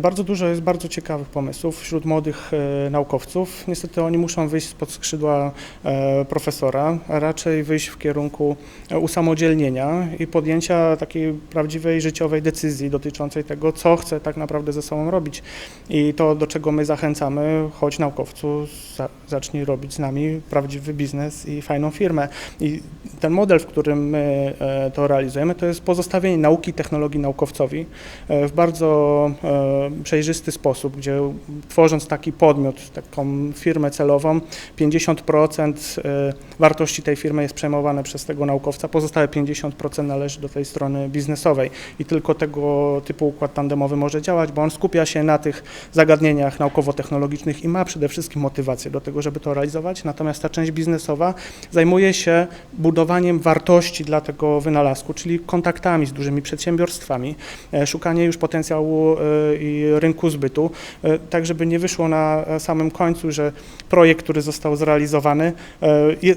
Bardzo dużo jest bardzo ciekawych pomysłów wśród młodych e, naukowców. Niestety oni muszą wyjść spod skrzydła e, profesora, raczej wyjść w kierunku e, usamodzielnienia i podjęcia takiej prawdziwej życiowej decyzji dotyczącej tego, co chce tak naprawdę ze sobą robić. I to, do czego my zachęcamy, choć naukowcu, za, zacznij robić z nami prawdziwy biznes i fajną firmę. I ten model, w którym my e, to realizujemy, to jest pozostawienie nauki technologii naukowcowi e, w bardzo e, przejrzysty sposób, gdzie tworząc taki podmiot, taką firmę celową, 50% e, wartości tej firmy jest przejmowane przez tego naukowca, pozostałe 50% należy do tej strony biznesowej. I tylko tego typu układ tandemowy może działać, bo on skupia się na tych zagadnieniach naukowo-technologicznych i ma przede wszystkim motywację do tego, żeby to realizować, natomiast ta część biznesowa zajmuje się budowaniem wartości dla tego wynalazku, czyli kontaktami z dużymi przedsiębiorstwami, e, szukanie już potencjału e, i rynku zbytu, e, tak żeby nie wyszło na samym końcu, że projekt, który został zrealizowany,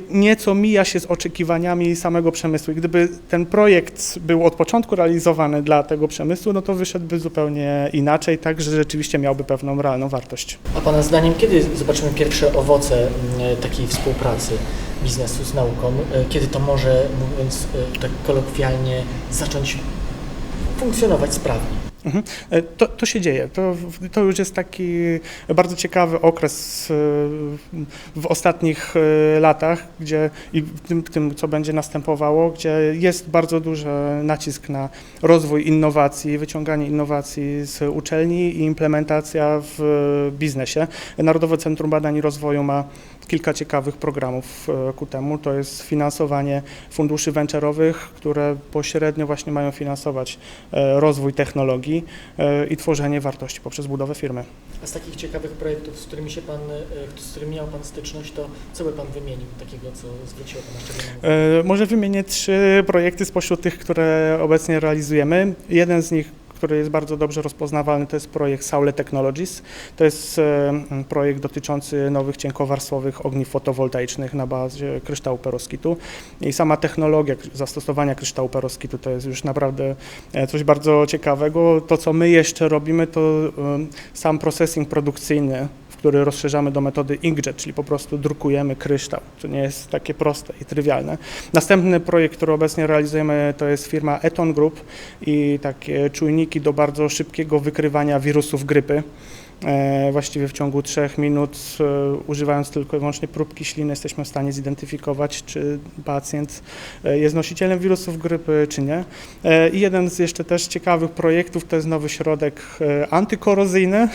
nieco mija się z oczekiwaniami samego przemysłu. I gdyby ten projekt był od początku realizowany dla tego przemysłu, no to wyszedłby zupełnie inaczej, tak, że rzeczywiście miałby pewną realną wartość. A Pana zdaniem, kiedy zobaczymy pierwsze owoce takiej współpracy biznesu z nauką? E, Kiedy to może, mówiąc e, tak kolokwialnie, zacząć funkcjonować sprawnie? Mhm. E, To, to się dzieje. To, to już jest taki bardzo ciekawy okres e, w ostatnich e, latach, gdzie i tym, tym, co będzie następowało, gdzie jest bardzo duży nacisk na rozwój innowacji, wyciąganie innowacji z uczelni i implementacja w biznesie. Narodowe Centrum Badań i Rozwoju ma kilka ciekawych programów ku temu. To jest finansowanie funduszy venture'owych, które pośrednio właśnie mają finansować rozwój technologii e, i tworzenie wartości poprzez budowę firmy. A z takich ciekawych projektów, z którymi się Pan, e, z którymi miał Pan styczność, to co by Pan wymienił takiego, co zwróciło Pana uwagę? E, Może wymienię trzy projekty spośród tych, które obecnie realizujemy. Jeden z nich, który jest bardzo dobrze rozpoznawalny, to jest projekt Saule Technologies. To jest e, projekt dotyczący nowych cienkowarstwowych ogniw fotowoltaicznych na bazie kryształu peroskitu. I sama technologia zastosowania kryształu peroskitu to jest już naprawdę e, coś bardzo ciekawego. To, co my jeszcze robimy, to e, sam processing produkcyjny który rozszerzamy do metody inkjet, czyli po prostu drukujemy kryształ. To nie jest takie proste i trywialne. Następny projekt, który obecnie realizujemy, to jest firma Eton Group i takie czujniki do bardzo szybkiego wykrywania wirusów grypy. E, właściwie w ciągu trzech minut, e, używając tylko i wyłącznie próbki śliny, jesteśmy w stanie zidentyfikować, czy pacjent e, jest nosicielem wirusów grypy, czy nie. I jeden z jeszcze też ciekawych projektów to jest nowy środek antykorozyjny,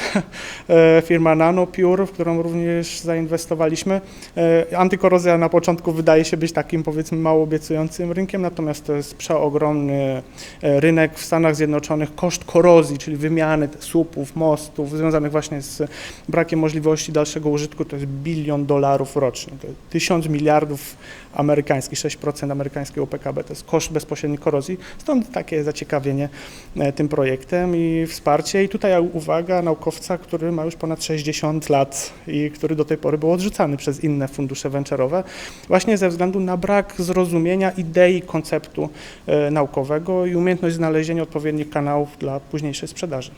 firma NanoPure, w którą również zainwestowaliśmy. E, Antykorozja na początku wydaje się być takim powiedzmy mało obiecującym rynkiem, natomiast to jest przeogromny e, rynek w Stanach Zjednoczonych. Koszt korozji, czyli wymiany słupów, mostów związanych właśnie z brakiem możliwości dalszego użytku, to jest bilion dolarów rocznie. To jest tysiąc miliardów amerykańskich, 6% amerykańskiego PKB. To jest koszt bezpośredni korozji. Stąd takie zaciekawienie e, tym projektem i wsparcie. I tutaj uwaga naukowca, który ma już ponad 60 lat i który do tej pory był odrzucany przez inne fundusze venture'owe, właśnie ze względu na brak zrozumienia idei konceptu e, naukowego i umiejętność znalezienia odpowiednich kanałów dla późniejszej sprzedaży.